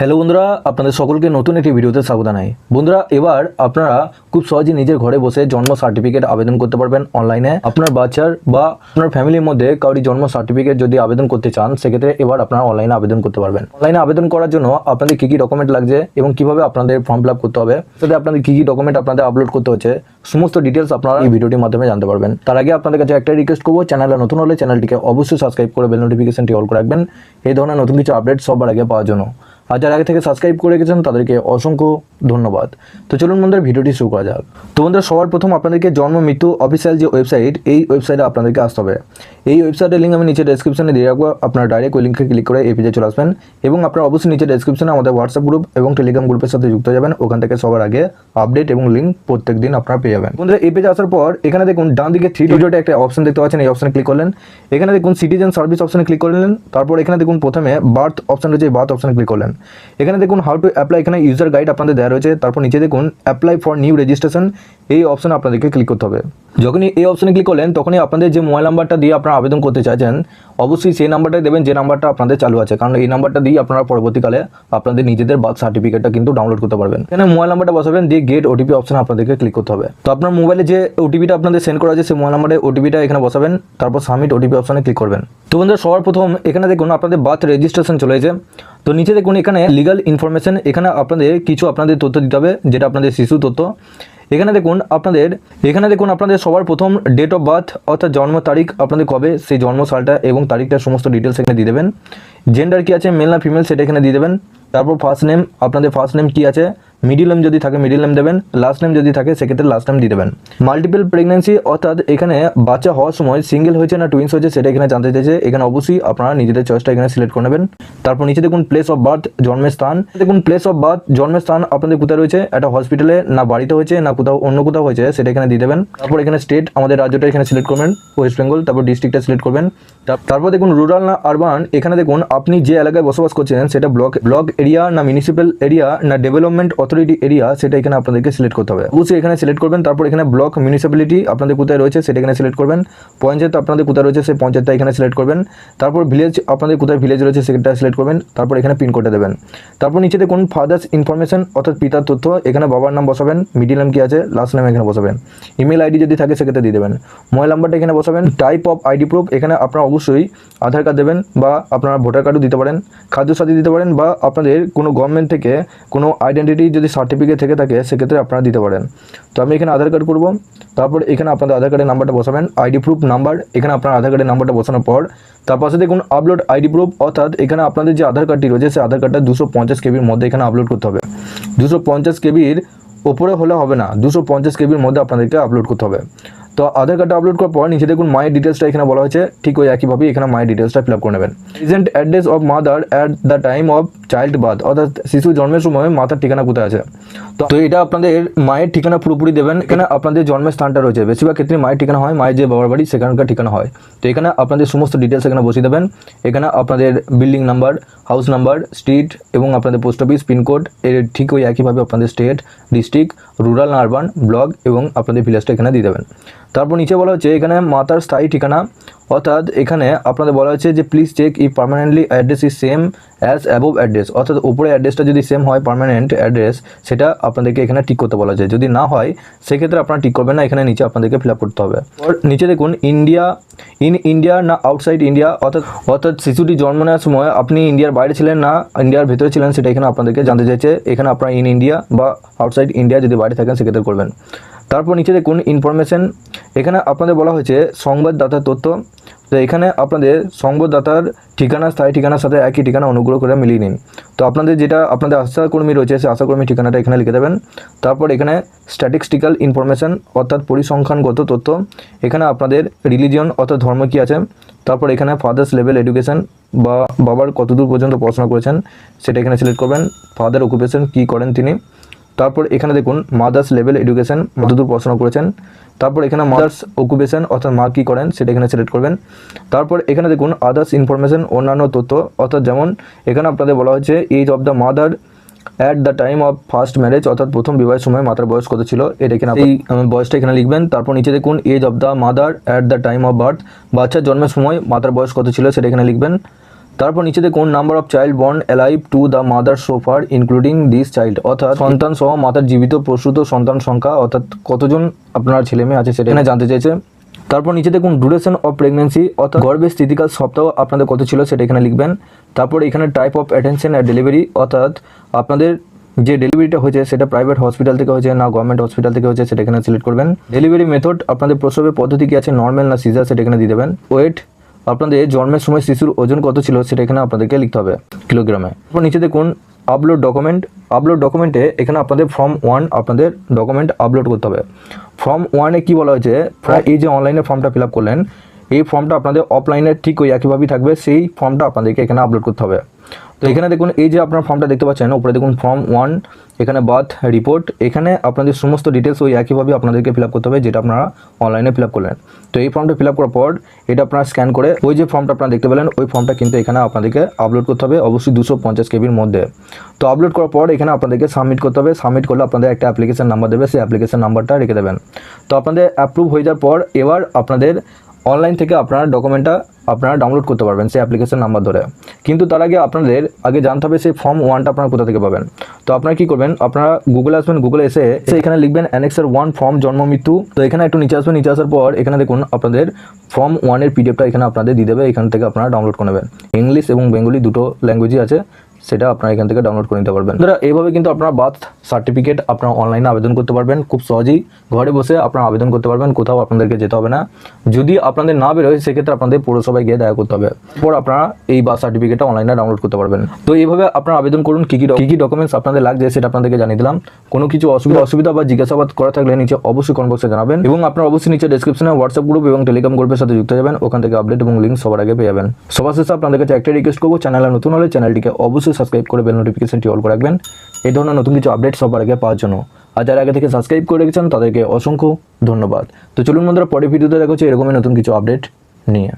Hello বন্ধুরা, আপনাদের সকলকে নতুন একটি ভিডিওতে স্বাগত জানাই। বন্ধুরা, এবার আপনারা খুব সহজে নিজের ঘরে বসে জন্ম সার্টিফিকেট আবেদন করতে পারবেন অনলাইনে আপনার বাচ্চার বা আপনার ফ্যামিলির মধ্যে কাউরি জন্ম সার্টিফিকেট যদি আবেদন করতে চান, সেক্ষেত্রে এবার আপনারা অনলাইনে আবেদন করতে পারবেন। অনলাইনে আবেদন করার জন্য আপনাদের কী কী ডকুমেন্ট লাগছে এবং কীভাবে আপনাদের ফর্ম ফিল করতে হবে সাথে আপনাদের কী কী ডকুমেন্ট আপনাদের আপলোড করতে হচ্ছে, সমস্ত ডিটেলস আপনারা এই ভিডিওটির মাধ্যমে জানতে পারবেন। তার আগে আপনাদের কাছে একটাই রিকোয়েস্ট করব, চ্যানেলে নতুন হলে চ্যানেলটিকে অবশ্যই সাবস্ক্রাইব করে বেল নোটিফিকেশনটি অল করে রাখবেন। এই ধরনের নতুন কিছু আপডেট সবার আগে পাওয়ার জন্য। আর যারা আগে থেকে সাবস্ক্রাইব করে রেখেছেন, তাদেরকে অসংখ্য ধন্যবাদ। তো চলুন বন্ধুরা, ভিডিওটি শুরু করা যাক। তো বন্ধুরা, সবার প্রথম আপনাদেরকে জন্ম, মৃত্যু অফিসিয়াল যে ওয়েবসাইট এই ওয়েবসাইটে আপনাদেরকে আসতে হবে। এই ওয়েবসাইটের লিঙ্ক আমি নিচে ডেসক্রিপশনে দিয়ে রাখব। আপনারা ডাইরেক্ট ওই লিঙ্কে ক্লিক করে এই পেজে চলে আসবেন এবং আপনারা অবশ্যই নিচে ডেসক্রিপশনে আমাদের হোয়াটসঅ্যাপ গ্রুপ এবং টেলিগ্রাম গ্রুপের সাথে যুক্ত যাবেন। ওখান থেকে সবার আগে আপডেট এবং লিঙ্ক প্রত্যেক দিন আপনারা পেয়ে যাবেন। বন্ধুরা, এই পেজে আসার পর এখানে দেখুন, ডান দিকে থ্রি ভিডিওটা একটা অপশন দেখতে পাচ্ছেন, এই অপশনে ক্লিক করলেন। এখানে দেখুন সিটিজেন সার্ভিস অপশনে ক্লিক করলেন। তারপর এখানে দেখুন, প্রথমে বার্থ অপশন রয়েছে বার্থ অপশনে ক্লিক করলেন। এখানে দেখুন হাউ টু অ্যাপ্লাই এখানে ইউজার গাইড আপনাদের দেওয়া রয়েছে, তারপর নিচে দেখুন অ্যাপ্লাই ফর নিউ রেজিস্ট্রেশন এই অপশনে আপনাদেরকে ক্লিক করতে হবে। যখনই এই অপশনে ক্লিক করলেন, তখনই আপনাদের যে মোবাইল নাম্বারটা দিয়ে আপনারা আবেদন করতে চাইছেন, অবশ্যই সেই নাম্বারটাই দেবেন যে নাম্বারটা আপনাদের চালু আছে। কারণ এই নাম্বারটা দিয়ে আপনারা পরবর্তীকালে আপনাদের নিজেদের বার্থ সার্টিফিকেটটা কিন্তু ডাউনলোড করতে পারবেন। এখানে মোবাইল নাম্বারটা বসাবেন, দিয়ে গেট ওটিপি অপশন আপনাদেরকে ক্লিক করতে হবে। তো আপনার মোবাইলে যে ওটিপিটা আপনাদের সেন্ড করা আছে, সেই মোবাইল নাম্বারে ওটিপিটা এখানে বসাবেন, তারপর সাবমিট ওটিপি অপশনে ক্লিক করবেন। তো বন্ধুরা, সবার প্রথম এখানে দেখুন, আপনাদের বার্থ রেজিস্ট্রেশন চলে এসেছে। তো নিচে দেখুন, এখানে লিগাল ইনফরমেশন এখানে আপনাদের কিছু আপনাদের তথ্য দিতে হবে, যেটা আপনাদের শিশু তথ্য। এখানে দেখুন আপনাদের, এখানে দেখুন আপনাদের সবার প্রথম ডেট অফ বার্থ অর্থাৎ জন্ম তারিখ আপনাদের কবে, সেই জন্ম সালটা এবং তারিখটা সমস্ত ডিটেলস এখানে দিয়ে দেবেন। জেন্ডার কী আছে মেল না ফিমেল সেটা এখানে দিয়ে দেবেন। তারপর ফার্স্ট নেম আপনাদের ফার্স্ট নেম কী আছে? মিডিল নেম যদি থাকে মিডিল নেম দেবেন লাস্ট নেম যদি থাকে, সেক্ষেত্রে লাস্ট নেম দিয়ে দেবেন। মাল্টিপল প্রেগনেন্সি অর্থাৎ এখানে বাচ্চা হওয়ার সময় সিঙ্গেল হয়েছে না টুইন্স হয়েছে, সেটা এখানে জানতে চাইছে। এখানে অবশ্যই আপনারা নিজেদের চয়েসটা এখানে সিলেক্ট করে নেবেন। তারপর নিচে দেখুন প্লেস অফ বার্থ জন্মের স্থান। দেখুন প্লেস অফ বার্থ জন্মের স্থান আপনাদের কোথায় রয়েছে? একটা হসপিটালে না বাড়িতে হয়েছে, না কোথাও, অন্য কোথাও হয়েছে, সেটা এখানে দিয়ে দেবেন। তারপর এখানে স্টেট আমাদের রাজ্যটা এখানে সিলেক্ট করবেন ওয়েস্ট বেঙ্গল তারপর ডিস্ট্রিক্টটা সিলেক্ট করবেন। তারপর দেখুন রুরাল না আরবান এখানে দেখুন আপনি যে এলাকায় বসবাস করছেন সেটা ব্লক ব্লক এরিয়া না মিউনিসিপ্যাল এরিয়া না ডেভেলপমেন্ট অথরিটি এরিয়া সেটা এখানে আপনাদেরকে সিলেক্ট করতে হবে। অবশ্যই এখানে সিলেক্ট করবেন, তারপর এখানে ব্লক মিউনিসিপ্যালিটি আপনাদের কোথায় রয়েছে সেটা এখানে সিলেক্ট করবেন। পঞ্চায়েত আপনাদের কোথায় রয়েছে, সেই পঞ্চায়েতটা এখানে সিলেক্ট করবেন। তারপর ভিলেজ আপনাদের কোথায় ভিলেজ রয়েছে সেটা সিলেক্ট করবেন, তারপর এখানে পিনকোডটা দেবেন। তারপর নিচেতে কোন ফাদার্স ইনফরমেশন অর্থাৎ পিতার তথ্য, এখানে বাবার নাম বসাবেন মিডিল নাম কি আছে লাস্ট নাম এখানে বসাবেন। ইমেল আইডি যদি থাকে, সেক্ষেত্রে দিয়ে দেবেন। মোবাইল নাম্বারটা এখানে বসাবেন টাইপ অফ আইডি প্রুফ এখানে আপনারা অবশ্যই আধার কার্ড দেবেন বা আপনারা ভোটার কার্ডও দিতে পারেন, খাদ্য সাথী দিতে পারেন বা আপনাদের কোনো গভর্নমেন্ট থেকে কোনো আইডেন্টিটি যদি সার্টিফিকেট থেকে থাকে, সেক্ষেত্রে আপনারা দিতে পারেন। তো আমি এখানে আধার কার্ড করব। তারপর এখানে আপনাদের আধার কার্ডের নাম্বারটা বসাবেন। আইডি প্রুফ নাম্বার এখানে আপনার আধার কার্ডের নাম্বারটা বসানোর পর তার পাশে দেখুন আপলোড আইডি প্রুফ অর্থাৎ এখানে আপনাদের যে আধার কার্ডটি রয়েছে, সেই আধার কার্ডটা দুশো পঞ্চাশ কেবির মধ্যে এখানে আপলোড করতে হবে। দুশো পঞ্চাশ কেবির ওপরে হলে হবে না, দুশো পঞ্চাশ কেবির মধ্যে আপনাদেরকে আপলোড করতে হবে। তো আধার কার্ডটা আপলোড করার পর, নিচে দেখুন মায়ের ডিটেলসটা এখানে বলা হয়েছে, ঠিক ওই একইভাবে এখানে মায়ের ডিটেলসটা ফিল আপ করে নেবেন। Present address of mother at the time of child birth অর্থাৎ শিশু জন্মের সময় মাতার ঠিকানা কোথায় আছে? তো এটা আপনাদের মায়ের ঠিকানা পুরোপুরি দেবেন এখানে আপনাদের জন্মের স্থানটা রয়েছে। বেশিরভাগ ক্ষেত্রে মায়ের ঠিকানা হয়, মায়ের যে বাবার বাড়ি সেখানকার ঠিকানা হয়। তো এখানে আপনাদের সমস্ত ডিটেলস এখানে বসিয়ে দেবেন। এখানে আপনাদের building number house number street এবং আপনাদের পোস্ট অফিস পিনকোড এর ঠিক ওই একইভাবে আপনাদের state district rural urban block এবং আপনাদের ভিলেজটা এখানে দিয়ে দেবেন। তারপর নিচে বলা হচ্ছে এখানে মাতার স্থায়ী ঠিকানা অর্থাৎ এখানে আপনাদের বলা হয়েছে যে please check if permanently address is same as above address অর্থাৎ উপরে অ্যাড্রেসটা যদি সেম হয় পার্মানেন্ট অ্যাড্রেস সেটা আপনাদেরকে এখানে ঠিক করতে বলা হয়েছে। যদি না হয়, সেক্ষেত্রে আপনারা ঠিক করবেন না, এখানে নিচে আপনাদেরকে ফিল আপ করতে হবে। নিচে দেখুন ইন্ডিয়া ইন ইন্ডিয়া না আউটসাইড ইন্ডিয়া অর্থাৎ অর্থাৎ শিশুটি জন্ম নেওয়ার সময় আপনি ইন্ডিয়ার বাইরে ছিলেন না ইন্ডিয়ার ভেতরে ছিলেন, সেটা এখানে আপনাদেরকে জানতে চাইছে। এখানে আপনারা ইন ইন্ডিয়া বা আউটসাইড ইন্ডিয়া যদি বাইরে থাকেন, সেক্ষেত্রে করবেন। তারপর নিচে দেখুন ইনফরমেশন এখানে আপনাদের বলা হয়েছে সংবাদদাতার তথ্য। তো এখানে আপনাদের সংবাদদাতার ঠিকানা, স্থায়ী ঠিকানার সাথে একই ঠিকানা অনুগ্রহ করে মিলিয়ে নিন। তো আপনাদের যেটা, আপনাদের আশাকর্মী রয়েছে, সেই আশাকর্মী ঠিকানাটা এখানে লিখে দেবেন। তারপর এখানে স্ট্যাটিস্টিক্যাল ইনফরমেশন অর্থাৎ পরিসংখ্যানগত তথ্য। এখানে আপনাদের রিলিজিয়ন অর্থাৎ ধর্ম কী আছে? তারপর এখানে ফাদার্স লেভেল এডুকেশন বা বাবার কতদূর পর্যন্ত পড়াশোনা করেছেন, সেটা এখানে সিলেক্ট করবেন। ফাদার অকুপেশন কী করেন তিনি? তারপর এখানে দেখুন মাদার্স লেভেল এডুকেশন কতদূর পড়াশোনা করেছেন। তারপর এখানে মাদার্স অকুপেশন অর্থাৎ মা কী করেন, সেটা এখানে সিলেক্ট করবেন। তারপর এখানে দেখুন আদার্স ইনফরমেশন অন্যান্য তথ্য। অর্থাৎ যেমন, এখানে আপনাদের বলা হয়েছে age of the mother at the time of first marriage অর্থাৎ প্রথম বিবাহের সময় মাতার বয়স কত ছিল, এটা এখানে এই বয়সটা এখানে লিখবেন। তারপর নিচে দেখুন age of the mother at the time of birth বাচ্চার জন্মের সময় মাতার বয়স কত ছিল, সেটা এখানে লিখবেন। তারপর নিচেতে কোন number of child born alive to the mother so far including this child অর্থাৎ সন্তান সহ মাতার জীবিত প্রসূত সন্তান সংখ্যা, অর্থাৎ কতজন আপনার ছেলে মেয়ে আছে সেটা এখানে জানতে চাইছে। তারপর নিচে দেখুন ডুরেশন অফ প্রেগনেন্সি অর্থাৎ গর্ভের স্থিতিকাল সপ্তাহ আপনাদের কত ছিল সেটা এখানে লিখবেন। তারপর এখানে type of attention at delivery অর্থাৎ আপনাদের যে ডেলিভারিটা হয়েছে সেটা প্রাইভেট হসপিটাল থেকে হয়েছে না গভর্নমেন্ট হসপিটাল থেকে হয়েছে সেটা এখানে সিলেক্ট করবেন। ডেলিভারি মেথড আপনাদের প্রসবের পদ্ধতি কি আছে? নর্মাল না সিজার সেটা এখানে দিয়ে দেবেন। ওয়েট আপনাদের জন্মের সময় শিশুর ওজন কত ছিল সেটা এখানে আপনাদেরকে লিখতে হবে কিলোগ্রামে। তারপর নিচে দেখুন আপলোড ডকুমেন্ট আপলোড ডকুমেন্টে এখানে আপনাদের ফর্ম ওয়ান আপনাদের ডকুমেন্ট আপলোড করতে হবে। ফর্ম ওয়ানে কি বলা হয়েছে? এই যে অনলাইনে ফর্মটা ফিল আপ করলেন, এই ফর্মটা আপনাদের অফলাইনে ঠিক ওই একইভাবেই থাকবে, সেই ফর্মটা আপনাদেরকে এখানে আপলোড করতে হবে। তো এখানে দেখুন, এই যে আপনার ফর্মটা দেখতে পাচ্ছেন, উপরে দেখুন ফর্ম ওয়ান এখানে বার্থ রিপোর্ট এখানে আপনাদের সমস্ত ডিটেলস ওই একইভাবে আপনাদেরকে ফিল করতে হবে, যেটা আপনারা অনলাইনে ফিল করলেন। তো এই ফর্মটা ফিল করার পর, এটা আপনারা স্ক্যান করে, ওই যে ফর্মটা আপনারা দেখতে পেলেন, ওই ফর্মটা কিন্তু এখানে আপনাদেরকে আপলোড করতে হবে, অবশ্যই দুশো পঞ্চাশ কেবির মধ্যে। তো আপলোড করার পর, এখানে আপনাদেরকে সাবমিট করতে হবে সাবমিট করলে আপনাদের একটা অ্যাপ্লিকেশন নাম্বার দেবে, সেই অ্যাপ্লিকেশন নাম্বারটা রেখে দেবেন। তো আপনাদের অ্যাপ্রুভ হয়ে যাওয়ার পর, এবার আপনাদের অনলাইন থেকে আপনারা ডকুমেন্টটা আপনারা ডাউনলোড করতে পারবেন সেই অ্যাপ্লিকেশন নাম্বার ধরে। কিন্তু তার আগে আপনাদের আগে জানতে হবে সেই ফর্ম ওয়ানটা আপনারা কোথা থেকে পাবেন। তো আপনারা কী করবেন, আপনারা গুগলে আসবেন গুগলে এসে এখানে লিখবেন অ্যানেক্সের ওয়ান ফর্ম জন্ম মৃত্যু। তো এখানে একটু নিচে আসবেন, নিচে আসার পর এখানে দেখুন আপনাদের ফর্ম ওয়ানের পিডিএফটা এখানে আপনাদের দিয়ে দেবে, এখান থেকে আপনারা ডাউনলোড করে নেবেন। ইংলিশ এবং বেঙ্গলি দুটো ল্যাঙ্গুয়েজই আছে। সেটা আপনারা এখান থেকে ডাউনলোড করে নিতে পারবেন। বন্ধুরা এইভাবে কিন্তু আপনারা বার্থ সার্টিফিকেট আপনারা অনলাইনে আবেদন করতে পারবেন। খুব সহজেই ঘরে বসে আপনারা আবেদন করতে পারবেন, কোথাও আপনাদেরকে যেতে হবে না। যদি আপনাদের না বেরোয়, সেক্ষেত্রে আপনাদের পৌরসভায় গিয়ে দেখা করতে হবে। পর আপনারা এই বার্থ সার্টিফিকেটটা অনলাইনে ডাউনলোড করতে পারবেন। তো এইভাবে আপনারা আবেদন করুন, কী কী কী কী ডকুমেন্টস আপনাদের লাগছে সেটা আপনাদেরকে জানিয়ে দিলাম। কোনো কিছু অসুবিধা অসুবিধা বা জিজ্ঞাসাবাদ করা থাকলে নিচে অবশ্যই কমেন্ট বক্সে জানাবেন এবং আপনারা অবশ্যই নিচে ডেসক্রিপশনে হোয়াটসঅ্যাপ গ্রুপ এবং টেলিগ্রাম গ্রুপের সাথে যুক্ত যাবেন। ওখান থেকে আপডেট এবং লিঙ্ক সবার আগে পেয়ে যাবেন। সবার শেষে আপনাদের কাছে একটা রিকোয়েস্ট করব চ্যানেলে নতুন হলে চ্যানেলটিকে অবশ্যই সাবস্ক্রাইব করে বেল নোটিফিকেশনটি অল করে রাখবেন। এই ধরনের নতুন কিছু আপডেট সবার আগে পাওয়ার জন্য। আর যারা আগে থেকে সাবস্ক্রাইব করে রেখেছেন, তাদেরকে অসংখ্য ধন্যবাদ। তো চলুন বন্ধুরা পরে ভিডিওতে দেখা হচ্ছে এরকমই নতুন কিছু আপডেট নিয়ে।